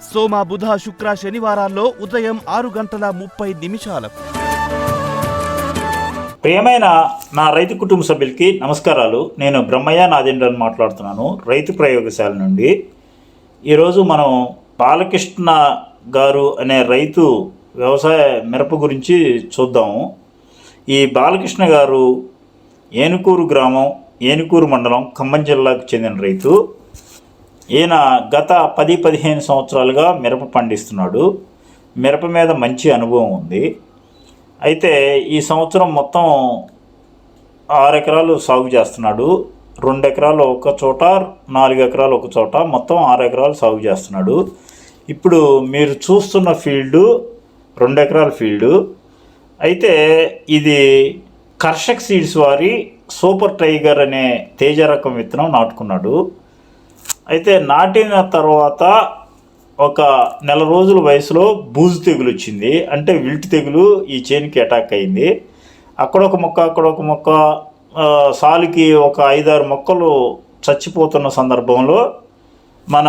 సోమ బుధ శుక్ర శనివారాల్లో ఉదయం ఆరు గంటల ముప్పై నిమిషాలకు. ప్రియమైన నా రైతు కుటుంబ సభ్యులకి నమస్కారాలు. నేను బ్రహ్మయ్య నాదేంద్రన్ మాట్లాడుతున్నాను. రైతు ప్రయోగశాల నుండి. ఈరోజు మనం బాలకృష్ణ గారు అనే రైతు వ్యవసాయ మిరప గురించి చూద్దాము ఈ బాలకృష్ణ గారు ఏనుకూరు గ్రామం ఏనుకూరు మండలం ఖమ్మం జిల్లాకు చెందిన రైతు. ఈయన గత పది పదిహేను సంవత్సరాలుగా మిరప పండిస్తున్నాడు. మిరప మీద మంచి అనుభవం ఉంది. అయితే ఈ సంవత్సరం మొత్తం ఆరు ఎకరాలు సాగు చేస్తున్నాడు. రెండు ఎకరాలు ఒక చోట నాలుగు ఎకరాలు ఒక చోట మొత్తం ఆరు ఎకరాలు సాగు చేస్తున్నాడు. ఇప్పుడు మీరు చూస్తున్న ఫీల్డు రెండు ఎకరాల ఫీల్డు. అయితే ఇది కర్షక్ సీడ్స్ వారి సూపర్ టైగర్ అనే తేజ రకం విత్తనం నాటుకున్నాడు. అయితే నాటిన తర్వాత ఒక నెల రోజుల వయసులో బూజు తెగులు వచ్చింది. అంటే విల్ట్ తెగులు ఈ చేనుకి అటాక్ అయింది. అక్కడ ఒక మొక్క అక్కడ ఒక మొక్క సాలుకి ఒక ఐదారు మొక్కలు చచ్చిపోతున్న సందర్భంలో మన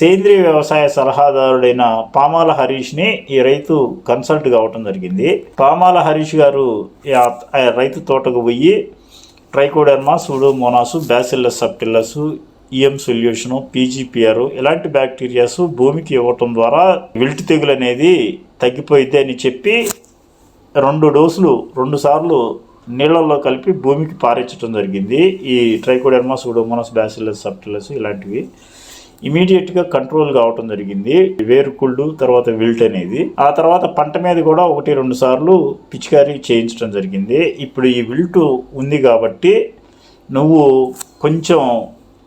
సేంద్రియ వ్యవసాయ సలహాదారుడైన పామాల హరీష్ని ఈ రైతు కన్సల్ట్ కావటం జరిగింది. పామాల హరీష్ గారు రైతు తోటకు పోయి trichoderma pseudomonas bacillus subtilis EM solution PGPR ఇలాంటి బ్యాక్టీరియాస్ భూమికి ఇవ్వటం ద్వారా విల్ట్ తెగులు అనేది తగ్గిపోయింది అని చెప్పి రెండు డోసులు రెండు సార్లు నీళ్ళల్లో కలిపి భూమికి పారించడం జరిగింది. ఈ ట్రైకోడెర్మా సూడోమోనస్ బ్యాసిలస్ సబ్టిలస్ ఇలాంటివి ఇమీడియట్గా కంట్రోల్ కావటం జరిగింది. వేరుకుళ్ళు తర్వాత విల్ట్ అనేది. ఆ తర్వాత పంట మీద కూడా ఒకటి రెండు సార్లు పిచికారీ చేయించడం జరిగింది. ఇప్పుడు ఈ విల్టు ఉంది కాబట్టి నువ్వు కొంచెం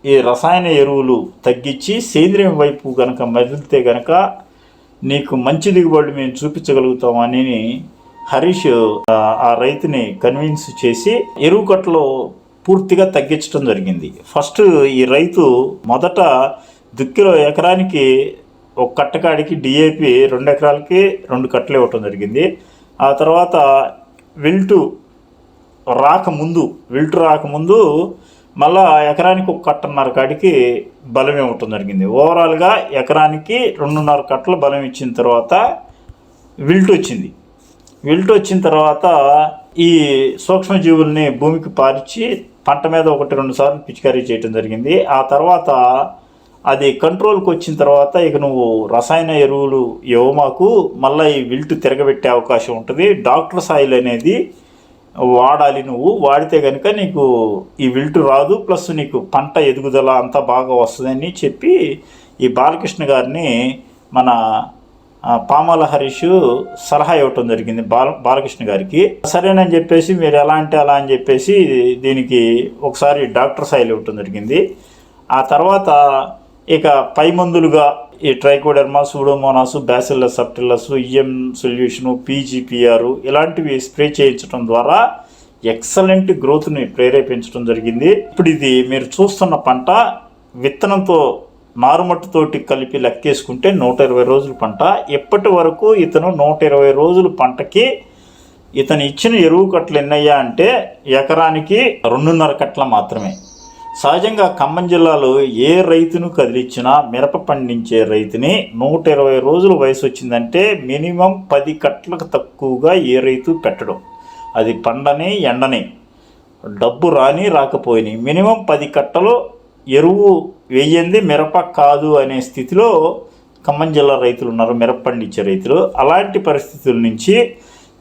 ఈ రసాయన ఎరువులు తగ్గించి సేంద్రియం వైపు కనుక మదిలితే కనుక నీకు మంచి దిగుబడి మేము చూపించగలుగుతామని హరీష్ ఆ, రైతుని కన్విన్స్ చేసి ఎరువు కట్టలు పూర్తిగా తగ్గించడం జరిగింది. ఫస్ట్ ఈ రైతు మొదట దుక్కిలో ఎకరానికి ఒక కట్టకాడికి డిఏపి రెండు ఎకరాలకి రెండు కట్టలు ఇవ్వటం జరిగింది. ఆ తర్వాత విల్టు రాకముందు విల్టు రాకముందు మళ్ళా ఎకరానికి ఒక కట్టన్నర కాడికి బలం ఇవ్వటం జరిగింది. ఓవరాల్గా ఎకరానికి రెండున్నర కట్టలు బలం ఇచ్చిన తర్వాత విల్ట్ వచ్చింది. విల్ట్ వచ్చిన తర్వాత ఈ సూక్ష్మజీవుల్ని భూమికి పారిచి పంట మీద ఒకటి రెండు సార్లు పిచికారీ చేయటం జరిగింది. ఆ తర్వాత అది కంట్రోల్కి వచ్చిన తర్వాత ఇక నువ్వు రసాయన ఎరువులు ఇవ్వమాకు మళ్ళీ ఈ విల్ట్ తిరగబెట్టే అవకాశం ఉంటుంది. డాక్టర్ సాయిల్ అనేది వాడాలి నువ్వు వాడితే కనుక నీకు ఈ విల్టు రాదు ప్లస్ నీకు పంట ఎదుగుదల అంతా బాగా వస్తుందని చెప్పి ఈ బాలకృష్ణ గారిని మన ఆ, పామాల హరీష్ సలహా ఇవ్వటం జరిగింది బాల బాలకృష్ణ గారికి. సరేనని చెప్పేసి మీరు ఎలా అంటే అలా అని చెప్పేసి దీనికి ఒకసారి డాక్టర్ సాయిల్ ఇవ్వటం జరిగింది. ఆ తర్వాత ఇక పై మందులుగా ఈ trichoderma pseudomonas bacillus subtilis EM solution PGPR ఇలాంటివి స్ప్రే చేయించడం ద్వారా ఎక్సలెంట్ గ్రోత్ని ప్రేరేపించడం జరిగింది. ఇప్పుడు ఇది మీరు చూస్తున్న పంట విత్తనంతో నారుమట్టుతోటి కలిపి లెక్కేసుకుంటే నూట ఇరవై రోజుల పంట. ఎప్పటి వరకు ఇతను నూట ఇరవై రోజుల పంటకి ఇతను ఇచ్చిన ఎరువు కట్టలు ఎన్నయ్యా అంటే ఎకరానికి రెండున్నర కట్ల మాత్రమే. సహజంగా ఖమ్మం జిల్లాలో ఏ రైతును కదిలిచ్చినా మిరప పండించే రైతుని నూట ఇరవై రోజుల వయసు వచ్చిందంటే మినిమం పది కట్టలకు తక్కువగా ఏ రైతు పెట్టడం. అది పండని ఎండని. డబ్బు రాని రాకపోయినాయి మినిమం పది కట్టలు ఎరువు వేయంది మిరప కాదు అనే స్థితిలో ఖమ్మం జిల్లా రైతులు ఉన్నారు మిరప పండించే రైతులు. అలాంటి పరిస్థితుల నుంచి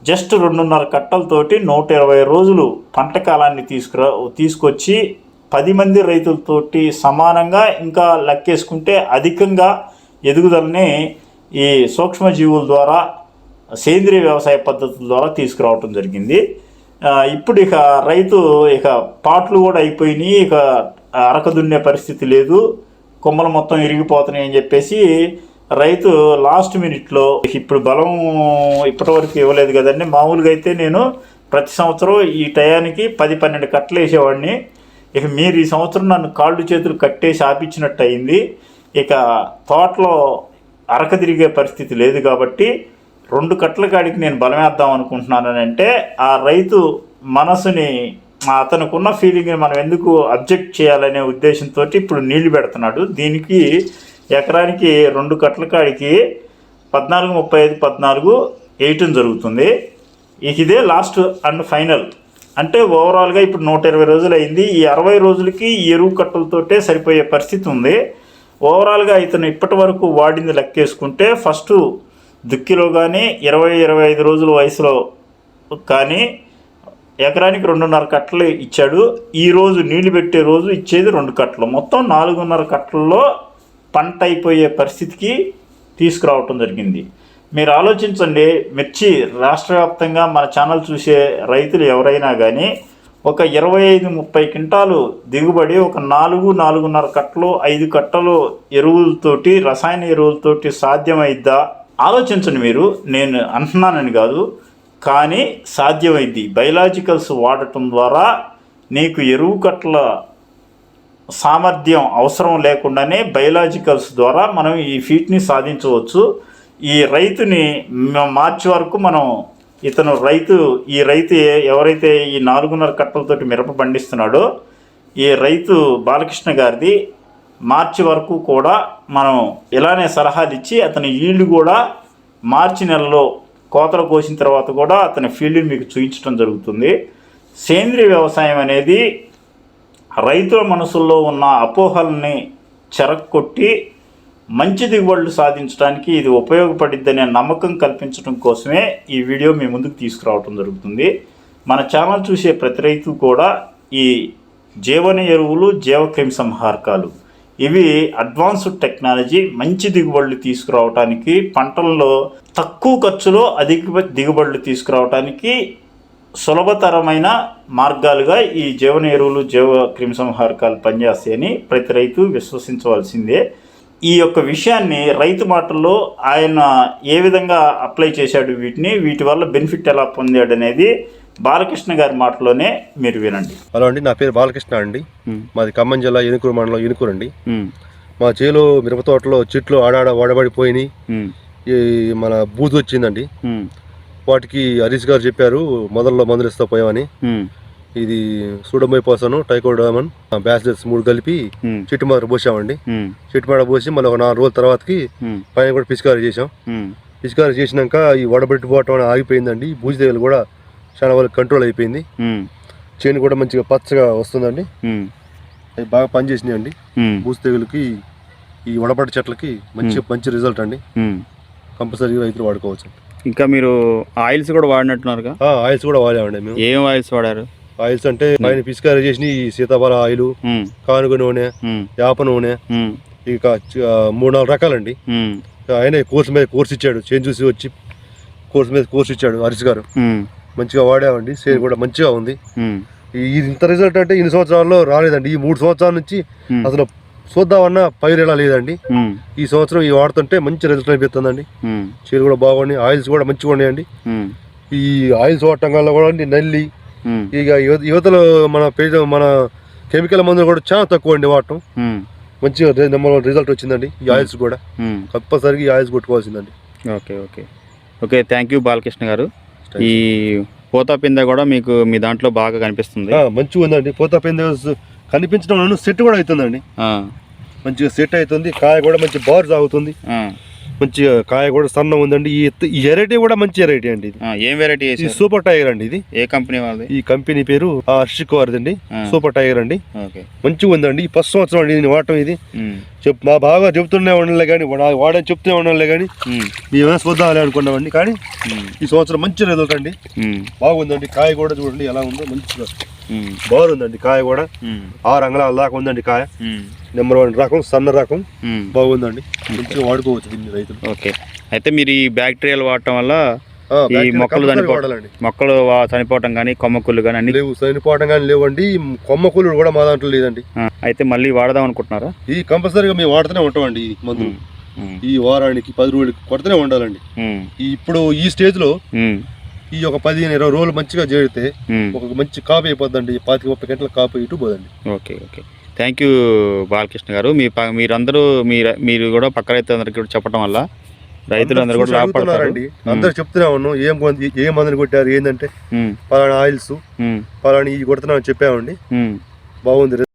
జస్ట్ రెండున్నర కట్టలతోటి నూట ఇరవై రోజులు పంట కాలాన్ని తీసుకురా తీసుకొచ్చి పది మంది రైతులతోటి సమానంగా ఇంకా లెక్కేసుకుంటే అధికంగా ఎదుగుదలని ఈ సూక్ష్మజీవుల ద్వారా సేంద్రియ వ్యవసాయ పద్ధతుల ద్వారా తీసుకురావటం జరిగింది. ఇప్పుడు ఇక రైతు ఇక పాట్లు కూడా అయిపోయినాయి. ఇక అరక దున్నే పరిస్థితి లేదు. కొమ్మలు మొత్తం ఇరిగిపోతున్నాయి అని చెప్పేసి రైతు లాస్ట్ మినిట్లో ఇప్పుడు బలం ఇప్పటివరకు ఇవ్వలేదు కదండి. మామూలుగా అయితే నేను ప్రతి సంవత్సరం ఈ టయానికి పది పన్నెండు కట్టలు వేసేవాడిని. ఇక మీరు ఈ సంవత్సరం నన్ను కాళ్ళు చేతులు కట్టేసి ఆపించినట్టు అయింది ఇక తోటలో అరక తిరిగే పరిస్థితి లేదు కాబట్టి రెండు కట్టల కాడికి నేను బలమేద్దాం అనుకుంటున్నాను అంటే ఆ రైతు మనసుని అతనుకున్న ఫీలింగ్ని మనం ఎందుకు అబ్జెక్ట్ చేయాలనే ఉద్దేశంతో ఇప్పుడు నీళ్ళు పెడుతున్నాడు. దీనికి ఎకరానికి రెండు కట్టల కాడికి పద్నాలుగు ముప్పై ఐదు పద్నాలుగు వేయటం జరుగుతుంది. ఇక ఇదే లాస్ట్ అండ్ ఫైనల్ అంటే ఓవరాల్గా ఇప్పుడు నూట ఇరవై రోజులు అయింది ఈ అరవై రోజులకి ఈ ఎరువు కట్టలతోటే సరిపోయే పరిస్థితి ఉంది. ఓవరాల్గా ఇతను ఇప్పటి వరకు వాడింది లెక్కేసుకుంటే ఫస్ట్ దుక్కిలో కానీ ఇరవై ఇరవై ఐదు రోజుల వయసులో కానీ ఎకరానికి రెండున్నర కట్టలు ఇచ్చాడు. ఈరోజు నీళ్ళు పెట్టే రోజు ఇచ్చేది రెండు కట్టలు. మొత్తం నాలుగున్నర కట్టల్లో పంట అయిపోయే పరిస్థితికి తీసుకురావటం జరిగింది. మీరు ఆలోచించండి మిర్చి రాష్ట్ర వ్యాప్తంగా మన ఛానల్ చూసే రైతులు ఎవరైనా కానీ ఒక ఇరవై ఐదు ముప్పై క్వింటాలు దిగుబడి ఒక నాలుగు నాలుగున్నర కట్టలు ఐదు కట్టలు ఎరువులతోటి రసాయన ఎరువులతోటి సాధ్యమైద్దా? ఆలోచించండి మీరు. నేను అంటున్నానని కాదు. కానీ సాధ్యమైద్ది. బయలాజికల్స్ వాడటం ద్వారా నీకు ఎరువు కట్టల సామర్థ్యం అవసరం లేకుండానే బయలాజికల్స్ ద్వారా మనం ఈ ఫీట్ని సాధించవచ్చు. ఈ రైతుని మార్చి వరకు మనం ఇతను రైతు ఈ రైతు ఎవరైతే ఈ నాలుగున్నర కట్టలతోటి మిరప పండిస్తున్నాడో ఈ రైతు బాలకృష్ణ గారిది మార్చి వరకు కూడా మనం ఇలానే సలహాలు ఇచ్చి అతని ఈల్డ్ కూడా మార్చి నెలలో కోతలు కోసిన తర్వాత కూడా అతని ఫీల్డ్ని మీకు చూపించడం జరుగుతుంది. సేంద్రియ వ్యవసాయం అనేది రైతుల మనసుల్లో ఉన్న అపోహల్ని చెరక్కొట్టి మంచి దిగుబడులు సాధించడానికి ఇది ఉపయోగపడిద్దనే నమ్మకం కల్పించడం కోసమే ఈ వీడియో మీ ముందుకు తీసుకురావడం జరుగుతుంది. మన ఛానల్ చూసే ప్రతి రైతు కూడా ఈ జీవన ఎరువులు జీవక్రిమి సంహారకాలు. ఇవి అడ్వాన్స్డ్ టెక్నాలజీ మంచి దిగుబడులు తీసుకురావడానికి పంటల్లో తక్కువ ఖర్చులో అధిక దిగుబడులు తీసుకురావడానికి సులభతరమైన మార్గాలుగా ఈ జీవన ఎరువులు జీవ క్రిమిసంహారకాలు పనిచేస్తాయని ప్రతి రైతు విశ్వసించవలసిందే. ఈ యొక్క విషయాన్ని రైతు మాటల్లో ఆయన ఏ విధంగా అప్లై చేశాడు వీటిని వీటి వల్ల బెనిఫిట్ ఎలా పొందాడు అనేది బాలకృష్ణ గారి మాటలోనే మీరు వినండి. హలో అండి నా పేరు బాలకృష్ణ అండి. మాది ఖమ్మం జిల్లా ఏనుకూరు మండలం ఏనుకూరు అండి. మా చేలో మిరప తోటలో చెట్లు ఆడాడ వాడబడిపోయినాయి. మన బూజు వచ్చిందండి. వాటికి హరీష్ గారు చెప్పారు మొదల్లో మందులు ఇస్తా పోయామని. ఇది సూడమైపోసాను టైకోడామన్ బ్యాసిలస్ మూడు కలిపి ఉమ్, చెట్టు మార పోసామండి. ఉమ్, చెట్టు మార పోసి మళ్ళీ ఒక నాలుగు రోజుల తర్వాతకి పైన కూడా పిచికారీ చేసాం పిచికారీ చేసినాక ఈ వడబెట్టిపోవటం ఆగిపోయిందండి ఈ బూజు తెగులు కూడా చాలా వరకు కంట్రోల్ అయిపోయింది. చేను కూడా మంచిగా పచ్చగా వస్తుందండి. అవి బాగా పనిచేసినాయండి. బూజు తెగులుకి ఈ వడపడి చెట్లకి మంచి మంచి రిజల్ట్ అండి. కంపల్సరీగా రైతులు వాడుకోవచ్చు. ఇంకా మీరు ఆయిల్స్ కూడా వాడినట్టున్నారుగా? ఆ, ఆయిల్స్ కూడా వాడామండి మేము. ఏం ఆయిల్స్ వాడారు? ఆయిల్స్ అంటే పైన పిచికారీ చేసిన ఈ సీతాఫల ఆయిల్ కానుగ నూనె యాప నూనె ఇక మూడు నాలుగు రకాలండి. ఆయన కోర్సు మీద కోర్స్ ఇచ్చాడు. చేంజ్ చూసి వచ్చి కోర్స్ మీద కోర్స్ ఇచ్చాడు హరీష్ గారు. మంచిగా వాడామండి. సేల్ కూడా మంచిగా ఉంది. ఇది ఇంత రిజల్ట్ అంటే ఇన్ని సంవత్సరాల్లో రాలేదండి. ఈ మూడు సంవత్సరాల నుంచి అసలు చూద్దామన్నా పైరు ఎలా లేదండి. ఈ సంవత్సరం ఈ వాడుతుంటే మంచి రిజల్ట్ అనిపిస్తుందండి. చీరలు కూడా బాగున్నాయి. ఆయిల్స్ కూడా మంచిగా ఉన్నాయండి. ఈ ఆయిల్స్ వాడటం వల్ల కూడా నల్లి ఇక యువ- యువతలో మన పేజ మన కెమికల్ మందులు కూడా చాలా తక్కువ అండి వాడటం. ఉమ్, మంచిగా రిజల్ట్ వచ్చిందండి. ఈ ఆయిల్స్ కూడా. కంపల్సరీగా ఈ oils కొట్టుకోవాల్సిందండి. Okay okay okay thank you Balakrishna garu. ఈ పోతా పింద కూడా మీకు మీ దాంట్లో బాగా కనిపిస్తుంది. మంచిగా ఉందండి. పోతా పెయింది కనిపించడం సెట్ కూడా అవుతుందండి. మంచిగా సెట్ అవుతుంది. కాయ కూడా మంచి బార్ సాగుతుంది మంచిగా కాయ కూడా సన్నం ఉందండి. ఈ వెరైటీ కూడా మంచి వెరైటీ అండి ఇది. ఏం వెరైటీ సూపర్ టైగర్ అండి ఇది. ఏ కంపెనీ వాళ్ళది? ఈ కంపెనీ పేరు హర్షిక్ వారిదండి. సూపర్ టైగర్ అండి. మంచిగా ఉందండి. ఈ ఫస్ట్ సంవత్సరం అండి నేను వాడటం ఇది. చెప్ మా బాగా చెప్తూనే ఉండలే కానీ వాడని చెప్తూనే ఉండలే కానీ ఉమ్, మేమే చూద్దామని అనుకున్నామండి. కానీ ఈ సంవత్సరం మంచి రిజల్ట్ అండి. బాగుందండి. కాయ కూడా చూడండి ఎలా ఉందో మంచిగా బాగుందండి కాయ కూడా. ఆరు అంగళాల దాకా ఉందండి కాయ. నెంబర్ వన్ రకం సన్న రకం. బాగుందండి. మంచిగా వాడుకోవచ్చు దీన్ని రైతులు. ఓకే. అయితే మీరు ఈ బ్యాక్టీరియాలు వాడటం వల్ల ఈ మొక్కలు కంపల్సరీ చనిపో వాడాలండి. మొక్కలు చనిపోవటం కానీ కొమ్మకుళ్ళు కానీ అన్ని లేవు చనిపోవడం కానీ లేవండి. ఈ కొమ్మ కూలీలు కూడా మా దాంట్లో లేదండి. అయితే మళ్ళీ వాడదాం అనుకుంటున్నారా? ఈ కంపల్సరీగా మేము వాడుతూనే ఉంటామండి ఈ ఉమ్, ఈ వారానికి పది రోజులకి కొడుతూనే ఉండాలండి. ఇప్పుడు ఈ స్టేజ్లో ఉమ్, ఈ ఒక పదిహేను ఇరవై రోజులు మంచిగా చేరితే. ఒక మంచి కాపు అయిపోద్దండి. పాతిక ముప్పై గంటల కాపు ఇటు పోదండి. Okay okay. Thank you Balakrishna garu. మీ ప- మీరందరూ మీరు మీరు కూడా పక్క రైతులందరికీ కూడా చెప్పడం వల్ల రైతులు అందరూ కూడా చూసి లాభపడతారు. అడుగుతున్నారండి. అందరు చెప్తూనే ఉన్నాం. ఏం ఏ మందులు కొట్టారు ఏంటంటే పలానా ఆయిల్స్ పలానా ఈ కొడుతున్నామని చెప్పామండి. బాగుంది